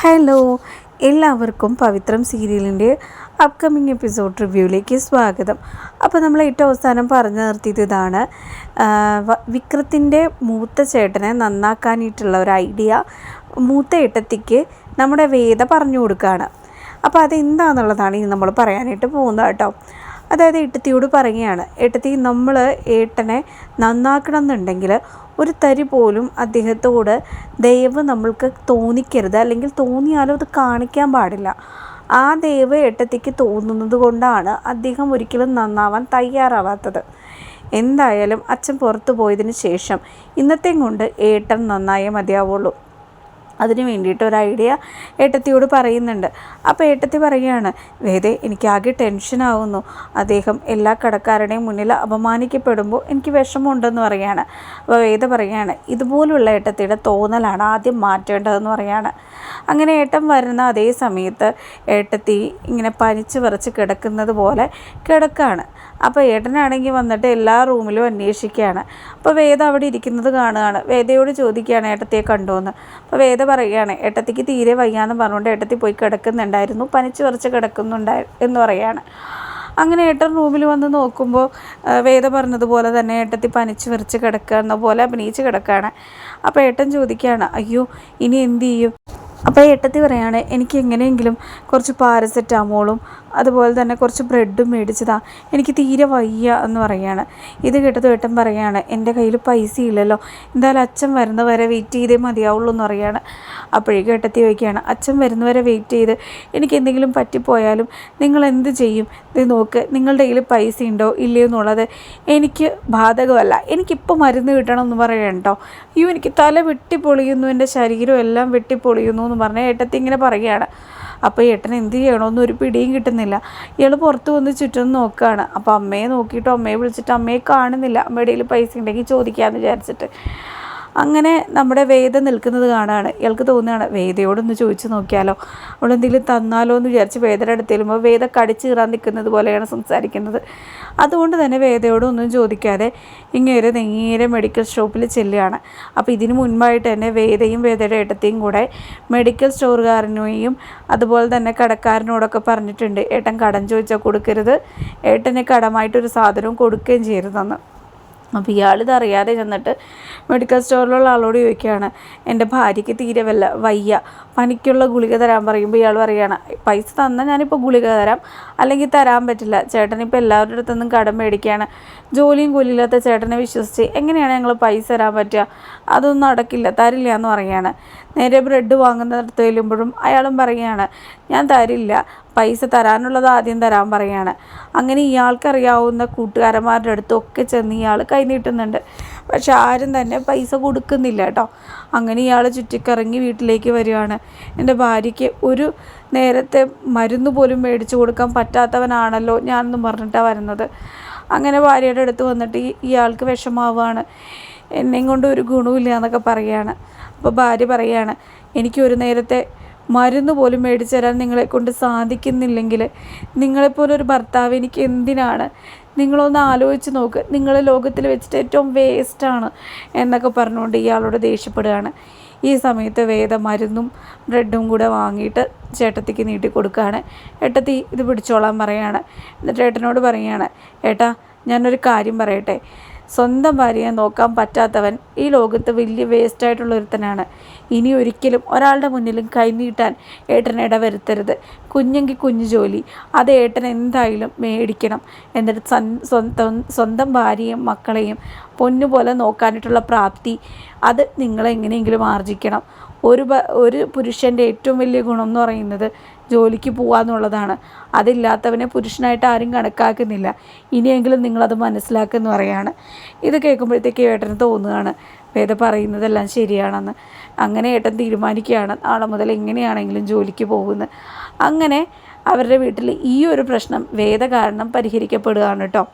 Hello എല്ലാവർക്കും പവിത്രം സീരിയലിന്റെ upcoming episode റിവ്യൂവിലേക്ക് സ്വാഗതം. അപ്പോൾ നമ്മൾ ഏറ്റവും അവസാനം പറഞ്ഞു നിർത്തിയത് ഇതാണ് വിക്രത്തിന്റെ മൂത്ത ചേട്ടനെ നന്നാക്കാനായിട്ടുള്ള ഒരു ഐഡിയ മൂത്ത ഏട്ടത്തിക്ക് നമ്മുടെ വേദ പറഞ്ഞു കൊടുക്കുകയാണ്. അപ്പോൾ അതെന്താണെന്നുള്ളതാണ് ഇനി നമ്മൾ പറയാനായിട്ട് പോകുന്നത് കേട്ടോ. അതായത് ഏട്ടത്തിയോട് പറയുകയാണ് ഏട്ടത്തി നമ്മൾ ഏട്ടനെ നന്നാക്കണം എന്നുണ്ടെങ്കിൽ ഒരു തരി പോലും അദ്ദേഹത്തോട് ദയവ് നമ്മൾക്ക് തോന്നിക്കരുത്. അല്ലെങ്കിൽ തോന്നിയാലും അത് കാണിക്കാൻ പാടില്ല. ആ ദയവ് ഏട്ടത്തിക്ക് തോന്നുന്നത് കൊണ്ടാണ് അദ്ദേഹം ഒരിക്കലും നന്നാവാൻ തയ്യാറാവാത്തത്. എന്തായാലും അച്ഛൻ പുറത്തു പോയതിന് ശേഷം ഇന്നത്തെയും കൊണ്ട് ഏട്ടൻ നന്നായേ മതിയാവുള്ളൂ. അതിന് വേണ്ടിയിട്ട് ഒരു ഐഡിയ ഏട്ടത്തിയോട് പറയുന്നുണ്ട്. അപ്പോൾ ഏട്ടത്തി പറയുകയാണ് വേദേ എനിക്കാകെ ടെൻഷനാവുന്നു അദ്ദേഹം എല്ലാ കടക്കാരുടെയും മുന്നിൽ അപമാനിക്കപ്പെടുമ്പോൾ എനിക്ക് വിഷമമുണ്ടെന്ന് പറയാണ്. അപ്പോൾ വേദ പറയുകയാണ് ഇതുപോലുള്ള ഏട്ടത്തിയുടെ തോന്നലാണ് ആദ്യം മാറ്റേണ്ടതെന്ന് പറയാണ്. അങ്ങനെ ഏട്ടൻ വരുന്ന അതേ സമയത്ത് ഏട്ടത്തി ഇങ്ങനെ പനിച്ച് വിറച്ച് കിടക്കുന്നത് പോലെ കിടക്കാണ്. അപ്പോൾ ഏട്ടനാണെങ്കിൽ വന്നിട്ട് എല്ലാ റൂമിലും അന്വേഷിക്കുകയാണ്. അപ്പോൾ വേദ അവിടെ ഇരിക്കുന്നത് കാണുകയാണ്. വേദയോട് ചോദിക്കുകയാണ് ഏട്ടത്തിയെ കണ്ടോന്ന്? അപ്പോൾ വേദ പറയുകയാണ് ഏട്ടത്തിക്ക് തീരെ വയ്യാന്ന് പറഞ്ഞുകൊണ്ട് ഏട്ടത്തി പോയി കിടക്കുന്നുണ്ടായിരുന്നു. പനിച്ച് വിറച്ച് കിടക്കുന്നുണ്ടായി എന്ന് പറയുകയാണ്. അങ്ങനെ ഏട്ടൻ റൂമിൽ വന്ന് നോക്കുമ്പോൾ വേദ പറഞ്ഞതുപോലെ തന്നെ ഏട്ടത്തി പനിച്ച് വിറിച്ച് കിടക്കുക എന്ന പോലെ അഭിനയിച്ച് കിടക്കുകയാണ്. അപ്പോൾ ഏട്ടൻ ചോദിക്കുകയാണ് അയ്യോ ഇനി എന്ത് ചെയ്യും? അപ്പോൾ ഏട്ടത്തി പറയാണ് എനിക്ക് എങ്ങനെയെങ്കിലും കുറച്ച് പാരസെറ്റാമോളും അതുപോലെ തന്നെ കുറച്ച് ബ്രെഡും മേടിച്ചതാ. എനിക്ക് തീരെ വയ്യ എന്ന് പറയാണ്. ഇത് കേട്ടത് ഏട്ടൻ പറയാണ് എന്റെ കയ്യിൽ പൈസ ഇല്ലല്ലോ. എന്തായാലും അച്ഛൻ വരുന്നവരെ വെയിറ്റ് ചെയ്തേ മതിയാവുള്ളൂ എന്ന് പറയാണ്. അപ്പോഴേക്കും ഏട്ടത്തി ചോദിക്കുകയാണ് അച്ഛൻ വരുന്നവരെ വെയിറ്റ് ചെയ്ത് എനിക്ക് എന്തെങ്കിലും പറ്റിപ്പോയാലും നിങ്ങൾ എന്ത് ചെയ്യും? ഇത് നോക്ക് നിങ്ങളുടെ കയ്യിൽ പൈസ ഉണ്ടോ ഇല്ലയോ എന്നുള്ളത് എനിക്ക് ബാധകമല്ല. എനിക്കിപ്പോൾ മരുന്ന് കിട്ടണം എന്ന് പറയണം അയ്യോ എനിക്ക് തല വെട്ടിപ്പൊളിയുന്നു. എന്റെ ശരീരം എല്ലാം വെട്ടിപ്പൊളിയുന്നു എന്ന് പറഞ്ഞ് ഏട്ടത്തി ഇങ്ങനെ പറയുകയാണ്. അപ്പോൾ ഏട്ടൻ എന്ത് ചെയ്യണമെന്ന് ഒരു പിടിയും കിട്ടുന്നില്ല. ഇയാൾ പുറത്ത് വന്ന് ചുറ്റും നോക്കുകയാണ് അപ്പോൾ അമ്മയെ നോക്കിയിട്ട് അമ്മയെ വിളിച്ചിട്ട് അമ്മയെ കാണുന്നില്ല. അമ്മയുടെ കയ്യിൽ പൈസ ഉണ്ടെങ്കിൽ ചോദിക്കാമെന്ന് വിചാരിച്ചിട്ട്. അങ്ങനെ നമ്മുടെ വേദ നിൽക്കുന്നത് കാണാണ്. ഇയാൾക്ക് തോന്നുകയാണ് വേദയോടൊന്ന് ചോദിച്ചു നോക്കിയാലോ? അവിടെ എന്തെങ്കിലും തന്നാലോ എന്ന് വിചാരിച്ച് വേദയുടെ അടുത്ത് ചെല്ലുമ്പോൾ വേദ കടിച്ചു കീറാൻ നിൽക്കുന്നത് പോലെയാണ് സംസാരിക്കുന്നത്. അതുകൊണ്ട് തന്നെ വേദയോടൊന്നും ചോദിക്കാതെ ഇങ്ങനെ നേരെ മെഡിക്കൽ ഷോപ്പിൽ ചെല്ലുകയാണ്. അപ്പോൾ ഇതിന് മുൻപായിട്ട് തന്നെ വേദയും വേദയുടെ ഏട്ടത്തെയും കൂടെ മെഡിക്കൽ സ്റ്റോറുകാരനെയും അതുപോലെ തന്നെ കടക്കാരനോടൊക്കെ പറഞ്ഞിട്ടുണ്ട്. ഏട്ടൻ കടം ചോദിച്ചാൽ കൊടുക്കരുത്. ഏട്ടന് കടമായിട്ടൊരു സാധനവും കൊടുക്കുകയും ചെയ്യരുതെന്ന്. അപ്പോൾ ഇയാളിത് അറിയാതെ ചെന്നിട്ട് മെഡിക്കൽ സ്റ്റോറിലുള്ള ആളോട് ചോദിക്കുകയാണ് എന്റെ ഭാര്യയ്ക്ക് തീരെ വല്ല വയ്യ പനിക്കുള്ള ഗുളിക തരാൻ പറയുമ്പോൾ ഇയാൾ പറയുകയാണ് പൈസ തന്നാൽ ഞാനിപ്പോൾ ഗുളിക തരാം അല്ലെങ്കിൽ തരാൻ പറ്റില്ല ചേട്ടൻ ചേട്ടനിപ്പോൾ എല്ലാവരുടെ അടുത്തുനിന്നും കടം മേടിക്കുകയാണ് ജോലിയും കൂലിയില്ലാത്ത ചേട്ടനെ വിശ്വസിച്ച് എങ്ങനെയാണ് ഞങ്ങൾ പൈസ തരാൻ പറ്റുക അതൊന്നും അടക്കില്ല തരില്ല എന്ന് പറയുകയാണ് നേരെ ബ്രെഡ് വാങ്ങുന്നിടത്ത് ചെല്ലുമ്പോഴും അയാളും പറയുകയാണ് ഞാൻ തരില്ല പൈസ തരാനുള്ളത് ആദ്യം തരാൻ പറയാണ്. അങ്ങനെ ഇയാൾക്കറിയാവുന്ന കൂട്ടുകാരന്മാരുടെ അടുത്തൊക്കെ ചെന്ന് ഇയാൾ കൈനീട്ടുന്നുണ്ട് പക്ഷെ ആരും തന്നെ പൈസ കൊടുക്കുന്നില്ല കേട്ടോ. അങ്ങനെ ഇയാൾ ചുറ്റിക്കറങ്ങി വീട്ടിലേക്ക് വരികയാണ്. എന്റെ ഭാര്യയ്ക്ക് ഒരു നേരത്തെ മരുന്ന് പോലും മേടിച്ചു കൊടുക്കാൻ പറ്റാത്തവനാണല്ലോ ഞാനെന്നും പറഞ്ഞിട്ടാണ് വരുന്നത്. അങ്ങനെ ഭാര്യയുടെ അടുത്ത് വന്നിട്ട് ഇയാൾക്ക് വിഷമാവുകയാണ് എന്നെയും കൊണ്ട് ഒരു ഗുണമില്ല എന്നൊക്കെ പറയുകയാണ് അപ്പോൾ ഭാര്യ പറയുകയാണ് എനിക്ക് ഒരു നേരത്തെ മരുന്ന് പോലും മേടിച്ചു തരാൻ നിങ്ങളെ കൊണ്ട് സാധിക്കുന്നില്ലെങ്കിൽ നിങ്ങളെപ്പോലൊരു ഭർത്താവ് എനിക്ക് എന്തിനാണ്? നിങ്ങളൊന്ന് ആലോചിച്ച് നോക്ക്. നിങ്ങൾ ലോകത്തിൽ വെച്ചിട്ട് ഏറ്റവും വേസ്റ്റാണ് എന്നൊക്കെ പറഞ്ഞുകൊണ്ട് ഇയാളോട് ദേഷ്യപ്പെടുകയാണ്. ഈ സമയത്ത് വേദ മരുന്നും ബ്രെഡും കൂടെ വാങ്ങിയിട്ട് ചേട്ടത്തിക്ക് നീട്ടി കൊടുക്കുകയാണ്. ഏട്ടത്തി ഇത് പിടിച്ചോളാൻ പറയാണ് എന്നിട്ട് ഏട്ടനോട് പറയുകയാണ് ഏട്ടാ ഞാനൊരു കാര്യം പറയട്ടെ. സ്വന്തം ഭാര്യയെ നോക്കാൻ പറ്റാത്തവൻ ഈ ലോകത്ത് വലിയ വേസ്റ്റായിട്ടുള്ള ഒരുത്തനാണ്. ഇനി ഒരിക്കലും ഒരാളുടെ മുന്നിലും കൈനീട്ടാൻ ഏട്ടൻ ഇടവരുത്തരുത്. കുഞ്ഞെങ്കിൽ കുഞ്ഞു ജോലി. അത് ഏട്ടൻ എന്തായാലും മേടിക്കണം. എന്നിട്ട് സ്വന്തം സ്വന്തം ഭാര്യയും മക്കളെയും പൊന്നുപോലെ നോക്കാനായിട്ടുള്ള പ്രാപ്തി അത് നിങ്ങളെങ്ങനെയെങ്കിലും ആർജിക്കണം. ഒരു ഒരു പുരുഷന്റെ ഏറ്റവും വലിയ ഗുണം എന്ന് പറയുന്നത് ജോലിക്ക് പോവാന്നുള്ളതാണ്. അതില്ലാത്തവനെ പുരുഷനായിട്ട് ആരും കണക്കാക്കുന്നില്ല. ഇനിയെങ്കിലും നിങ്ങളത് മനസ്സിലാക്കുമെന്ന് പറയാണ്. ഇത് കേൾക്കുമ്പോഴത്തേക്ക് ഏട്ടന് തോന്നുകയാണ് വേദ പറയുന്നതെല്ലാം ശരിയാണെന്ന്. അങ്ങനെ ഏട്ടൻ തീരുമാനിക്കുകയാണ് നാളെ മുതൽ എങ്ങനെയാണെങ്കിലും ജോലിക്ക് പോകുന്നത് അങ്ങനെ അവരുടെ വീട്ടിൽ ഈ ഒരു പ്രശ്നം വേദ കാരണം പരിഹരിക്കപ്പെടുകയാണ് കേട്ടോ.